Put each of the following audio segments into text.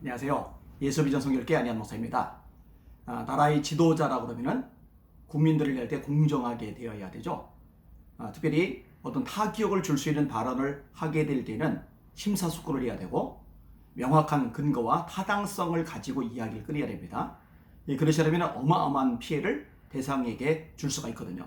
안녕하세요. 예수비전 성결계 안현 목사입니다. 아, 나라의 지도자라고 그러면은 국민들을 위할 때 공정하게 되어야 되죠. 아, 특별히 어떤 타격을 줄 수 있는 발언을 하게 될 때는 심사숙고를 해야 되고 명확한 근거와 타당성을 가지고 이야기를 끊어야 됩니다. 예, 그러지 않으면 어마어마한 피해를 대상에게 줄 수가 있거든요.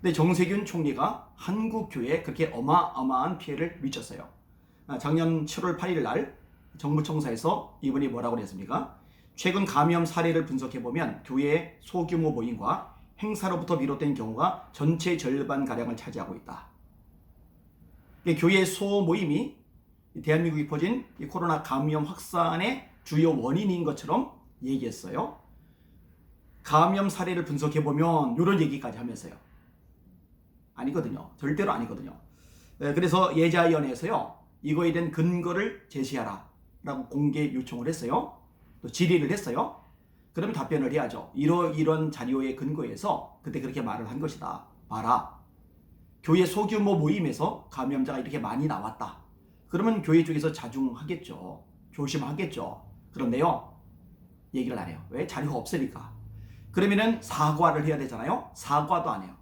근데 정세균 총리가 한국 교회에 그렇게 어마어마한 피해를 미쳤어요. 아, 작년 7월 8일 날 정부 청사에서 이분이 뭐라고 했습니까? 최근 감염 사례를 분석해 보면 교회의 소규모 모임과 행사로부터 비롯된 경우가 전체 절반 가량을 차지하고 있다. 이게 교회 소 모임이 대한민국에 퍼진 이 코로나 감염 확산의 주요 원인인 것처럼 얘기했어요. 감염 사례를 분석해 보면 이런 얘기까지 하면서요. 아니거든요. 절대로 아니거든요. 네, 그래서 예자위원회에서요. 이거에 대한 근거를 제시하라. 라고 공개 요청을 했어요. 또 질의를 했어요. 그러면 답변을 해야죠. 이러 이런 자료의 근거에서 그때 그렇게 말을 한 것이다. 봐라. 교회 소규모 모임에서 감염자가 이렇게 많이 나왔다. 그러면 교회 쪽에서 자중하겠죠. 조심하겠죠. 그런데요. 얘기를 안 해요. 왜? 자료가 없으니까. 그러면은 사과를 해야 되잖아요. 사과도 안 해요.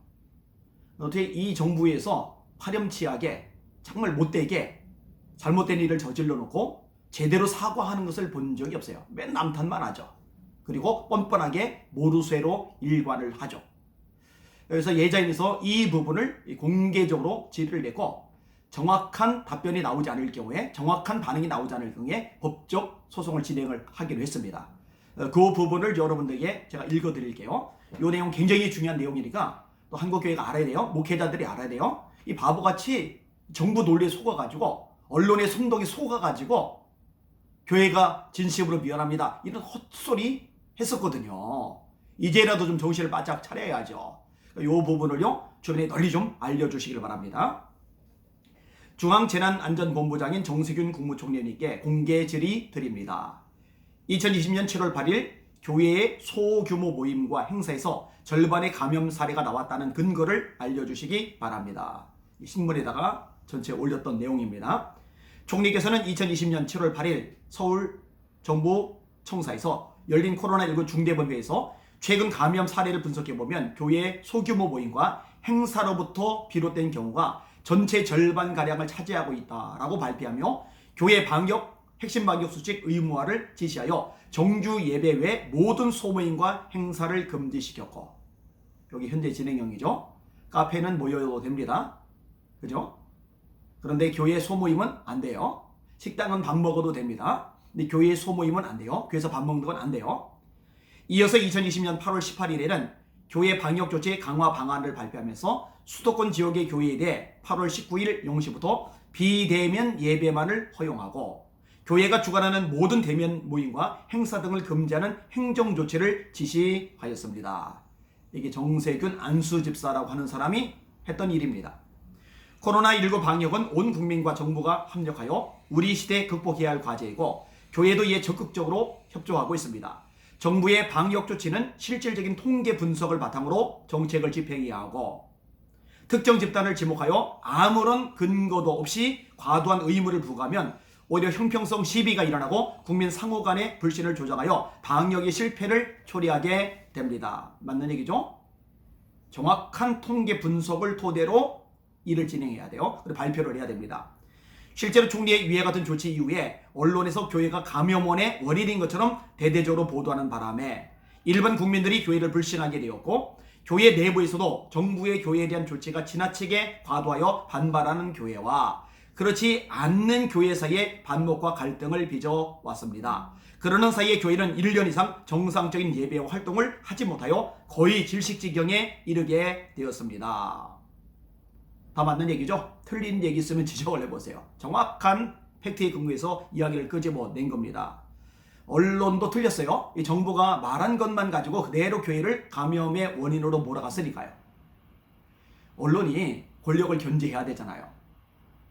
어떻게 이 정부에서 파렴치하게 정말 못되게 잘못된 일을 저질러 놓고 제대로 사과하는 것을 본 적이 없어요. 맨 남탓만 하죠. 그리고 뻔뻔하게 모르쇠로 일관을 하죠. 그래서 예자인에서 이 부분을 공개적으로 질의를 내고 정확한 답변이 나오지 않을 경우에 정확한 반응이 나오지 않을 경우에 법적 소송을 진행을 하기로 했습니다. 어, 그 부분을 여러분들에게 제가 읽어드릴게요. 이 내용 굉장히 중요한 내용이니까 또 한국교회가 알아야 돼요. 목회자들이 알아야 돼요. 이 바보같이 정부 논리에 속아가지고 언론의 선동에 속아가지고 교회가 진심으로 미안합니다. 이런 헛소리 했었거든요. 이제라도 좀 정신을 바짝 차려야죠. 이 부분을요, 주변에 널리 좀 알려주시길 바랍니다. 중앙재난안전본부장인 정세균 국무총리님께 공개 질의 드립니다. 2020년 7월 8일 교회의 소규모 모임과 행사에서 절반의 감염 사례가 나왔다는 근거를 알려주시기 바랍니다. 이 신문에다가 전체 올렸던 내용입니다. 총리께서는 2020년 7월 8일 서울 정부 청사에서 열린 코로나19 중대본회에서 최근 감염 사례를 분석해 보면 교회 소규모 모임과 행사로부터 비롯된 경우가 전체 절반 가량을 차지하고 있다라고 발표하며 교회 방역 핵심 방역 수칙 의무화를 지시하여 정규 예배 외 모든 소모임과 행사를 금지시켰고 여기 현재 진행형이죠. 카페는 모여도 됩니다. 그죠? 그런데 교회 소모임은 안 돼요. 식당은 밥 먹어도 됩니다. 근데 교회 소모임은 안 돼요. 교회에서 밥 먹는 건 안 돼요. 이어서 2020년 8월 18일에는 교회 방역 조치 강화 방안을 발표하면서 수도권 지역의 교회에 대해 8월 19일 0시부터 비대면 예배만을 허용하고 교회가 주관하는 모든 대면 모임과 행사 등을 금지하는 행정 조치를 지시하였습니다. 이게 정세균 안수 집사라고 하는 사람이 했던 일입니다. 코로나19 방역은 온 국민과 정부가 협력하여 우리 시대에 극복해야 할 과제이고 교회도 이에 적극적으로 협조하고 있습니다. 정부의 방역 조치는 실질적인 통계 분석을 바탕으로 정책을 집행해야 하고 특정 집단을 지목하여 아무런 근거도 없이 과도한 의무를 부과하면 오히려 형평성 시비가 일어나고 국민 상호 간의 불신을 조장하여 방역의 실패를 초래하게 됩니다. 맞는 얘기죠? 정확한 통계 분석을 토대로 일을 진행해야 돼요. 그리고 발표를 해야 됩니다. 실제로 총리의 위에 같은 조치 이후에 언론에서 교회가 감염원의 원인인 것처럼 대대적으로 보도하는 바람에 일반 국민들이 교회를 불신하게 되었고 교회 내부에서도 정부의 교회에 대한 조치가 지나치게 과도하여 반발하는 교회와 그렇지 않는 교회 사이에 반목과 갈등을 빚어왔습니다. 그러는 사이에 교회는 1년 이상 정상적인 예배와 활동을 하지 못하여 거의 질식지경에 이르게 되었습니다. 다 맞는 얘기죠? 틀린 얘기 있으면 지적을 해보세요. 정확한 팩트에 근거해서 이야기를 끄집어낸 겁니다. 언론도 틀렸어요. 이 정부가 말한 것만 가지고 그대로 교회를 감염의 원인으로 몰아갔으니까요. 언론이 권력을 견제해야 되잖아요.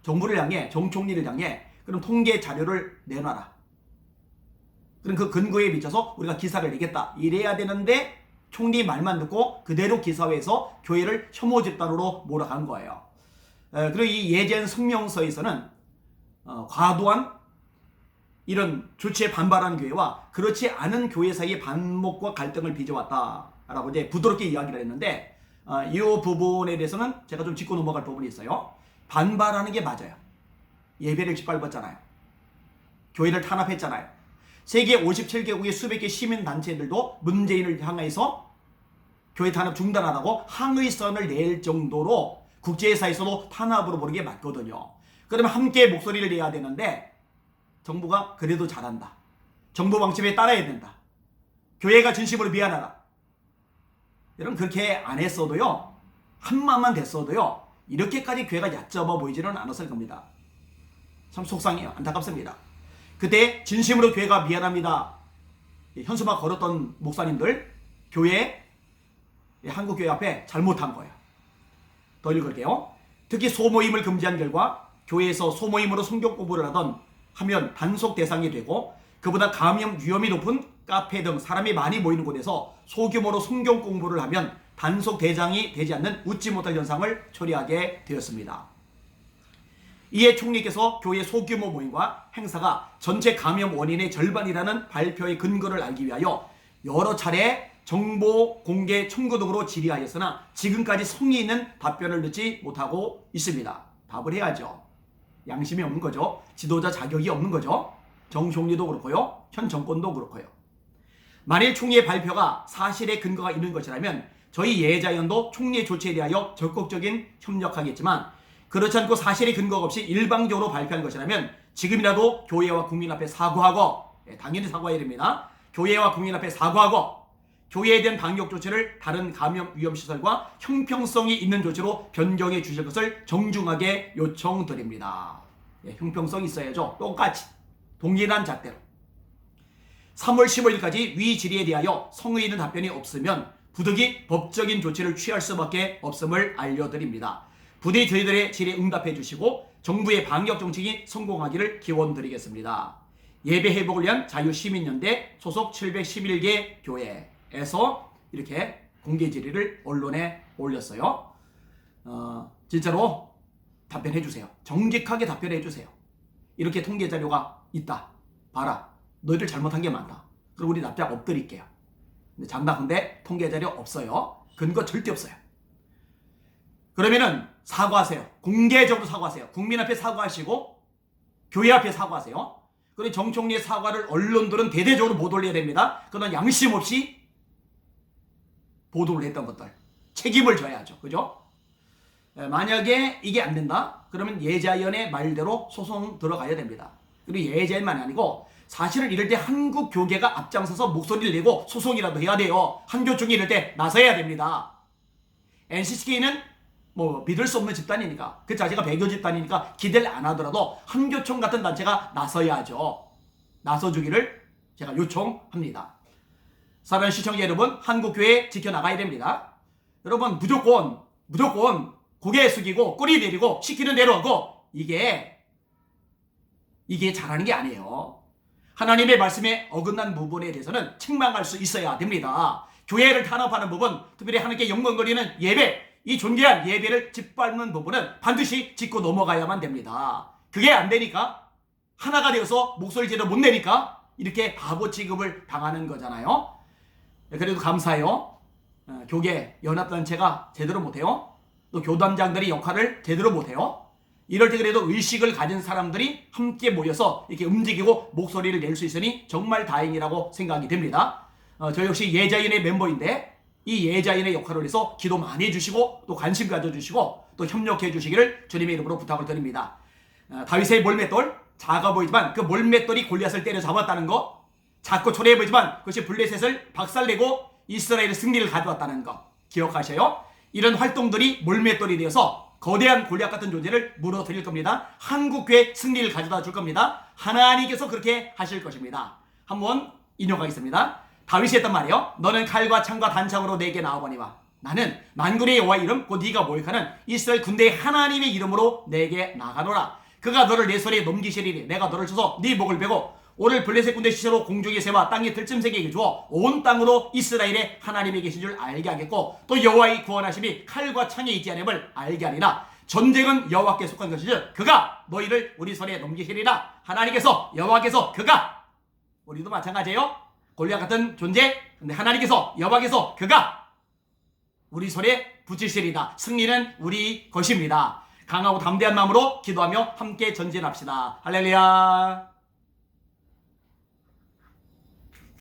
정부를 향해, 정 총리를 향해 그럼 통계 자료를 내놔라. 그럼 그 근거에 비춰서 우리가 기사를 내겠다. 이래야 되는데 총리 말만 듣고 그대로 기사회에서 교회를 혐오 집단으로 몰아간 거예요. 에, 그리고 이 예전 성명서에서는 어, 과도한 이런 조치에 반발하는 교회와 그렇지 않은 교회 사이의 반목과 갈등을 빚어왔다라고 이제 부드럽게 이야기를 했는데 어, 이 부분에 대해서는 제가 좀 짚고 넘어갈 부분이 있어요. 반발하는 게 맞아요. 예배를 짓밟았잖아요. 교회를 탄압했잖아요. 세계 57개국의 수백 개 시민 단체들도 문재인을 향해서 교회 탄압 중단하라고 항의선을 낼 정도로 국제사에서도 탄압으로 보는 게 맞거든요. 그러면 함께 목소리를 내야 되는데 정부가 그래도 잘한다. 정부 방침에 따라야 된다. 교회가 진심으로 미안하다. 여러분 그렇게 안 했어도요. 한 마음만 됐어도요. 이렇게까지 교회가 얕잡아 보이지는 않았을 겁니다. 참 속상해요. 안타깝습니다. 그때 진심으로 교회가 미안합니다. 현수막 걸었던 목사님들 교회 한국 교회 앞에 잘못한 거예요. 더 읽을게요. 특히 소모임을 금지한 결과 교회에서 소모임으로 성경 공부를 하던 하면 단속 대상이 되고 그보다 감염 위험이 높은 카페 등 사람이 많이 모이는 곳에서 소규모로 성경 공부를 하면 단속 대상이 되지 않는 웃지 못할 현상을 초래하게 되었습니다. 이에 총리께서 교회 소규모 모임과 행사가 전체 감염 원인의 절반이라는 발표의 근거를 알기 위하여 여러 차례 정보 공개 청구 등으로 질의하였으나 지금까지 성의 있는 답변을 넣지 못하고 있습니다. 답을 해야죠. 양심이 없는 거죠. 지도자 자격이 없는 거죠. 정 총리도 그렇고요. 현 정권도 그렇고요. 만일 총리의 발표가 사실에 근거가 있는 것이라면 저희 예자연도 총리의 조치에 대하여 적극적인 협력하겠지만 그렇지 않고 사실의 근거가 없이 일방적으로 발표한 것이라면 지금이라도 교회와 국민 앞에 사과하고 예, 당연히 사과해야 됩니다. 교회와 국민 앞에 사과하고 교회에 대한 방역 조치를 다른 감염 위험 시설과 형평성이 있는 조치로 변경해 주실 것을 정중하게 요청드립니다. 예, 형평성 있어야죠. 똑같이 동일한 잣대로. 3월 15일까지 위 질의에 대하여 성의 있는 답변이 없으면 부득이 법적인 조치를 취할 수밖에 없음을 알려드립니다. 부디 저희들의 질의에 응답해 주시고 정부의 방역 정책이 성공하기를 기원드리겠습니다. 예배 회복을 위한 자유시민연대 소속 711개 교회 에서 이렇게 공개 질의를 언론에 올렸어요. 어, 진짜로 답변해 주세요. 정직하게 답변해 주세요. 이렇게 통계 자료가 있다. 봐라. 너희들 잘못한 게 많다. 그럼 우리 납작 엎드릴게요. 근데 장담한데 통계 자료 없어요. 근거 절대 없어요. 그러면은 사과하세요. 공개적으로 사과하세요. 국민 앞에 사과하시고 교회 앞에 사과하세요. 그리고 정 총리의 사과를 언론들은 대대적으로 못 올려야 됩니다. 그건 양심 없이 보도를 했던 것들 책임을 져야죠. 그죠? 에, 만약에 이게 안 된다? 그러면 예자연의 말대로 소송 들어가야 됩니다. 그리고 예자연만이 아니고 사실은 이럴 때 한국 교계가 앞장서서 목소리를 내고 소송이라도 해야 돼요. 한교총이 이럴 때 나서야 됩니다. NCCK는 뭐 믿을 수 없는 집단이니까 그 자체가 배교 집단이니까 기대를 안 하더라도 한교총 같은 단체가 나서야죠. 나서주기를 제가 요청합니다. 사랑하는 시청자 여러분, 한국교회 지켜나가야 됩니다. 여러분 무조건 무조건 고개 숙이고 꼬리 내리고 시키는 대로 하고 이게 이게 잘하는 게 아니에요. 하나님의 말씀에 어긋난 부분에 대해서는 책망할 수 있어야 됩니다. 교회를 탄압하는 부분, 특별히 하나님께 영광거리는 예배, 이 존귀한 예배를 짓밟는 부분은 반드시 짚고 넘어가야만 됩니다. 그게 안 되니까 하나가 되어서 목소리 제대로 못 내니까 이렇게 바보 취급을 당하는 거잖아요. 네, 그래도 감사해요. 어, 교계 연합단체가 제대로 못해요. 또 교단장들이 역할을 제대로 못해요. 이럴 때 그래도 의식을 가진 사람들이 함께 모여서 이렇게 움직이고 목소리를 낼 수 있으니 정말 다행이라고 생각이 됩니다. 어, 저 역시 예자인의 멤버인데 이 예자인의 역할을 해서 기도 많이 해주시고 또 관심 가져주시고 또 협력해 주시기를 주님의 이름으로 부탁을 드립니다. 어, 다윗의 몰맷돌 작아 보이지만 그 몰맷돌이 골리앗을 때려 잡았다는 거 작고 초라해 보이지만 그것이 블레셋을 박살내고 이스라엘의 승리를 가져왔다는 거 기억하셔요. 이런 활동들이 몰맷돌이 되어서 거대한 골리앗 같은 존재를 무너뜨릴 겁니다. 한국교회 승리를 가져다 줄 겁니다. 하나님께서 그렇게 하실 것입니다. 한번 인용하겠습니다. 다윗이 했단 말이에요. 너는 칼과 창과 단창으로 내게 나와보니와 나는 만군의 여호와 이름 곧 네가 모욕하는 이스라엘 군대의 하나님의 이름으로 내게 나가노라. 그가 너를 내 손에 넘기시리니 내가 너를 쳐서 네 목을 베고 오늘 블레셋 군대 시체로 공중의 새와 땅의 들짐승에게 주어 온 땅으로 이스라엘의 하나님이 계신 줄 알게 하겠고 또 여호와의 구원하심이 칼과 창에 있지 않음을 알게 하리라. 전쟁은 여호와께 속한 것이죠. 그가 너희를 우리 손에 넘기시리라. 하나님께서 여호와께서 그가 우리도 마찬가지예요. 골리앗 같은 존재. 근데 하나님께서 여호와께서 그가 우리 손에 붙이시리다. 승리는 우리 것입니다. 강하고 담대한 마음으로 기도하며 함께 전진합시다. 할렐루야.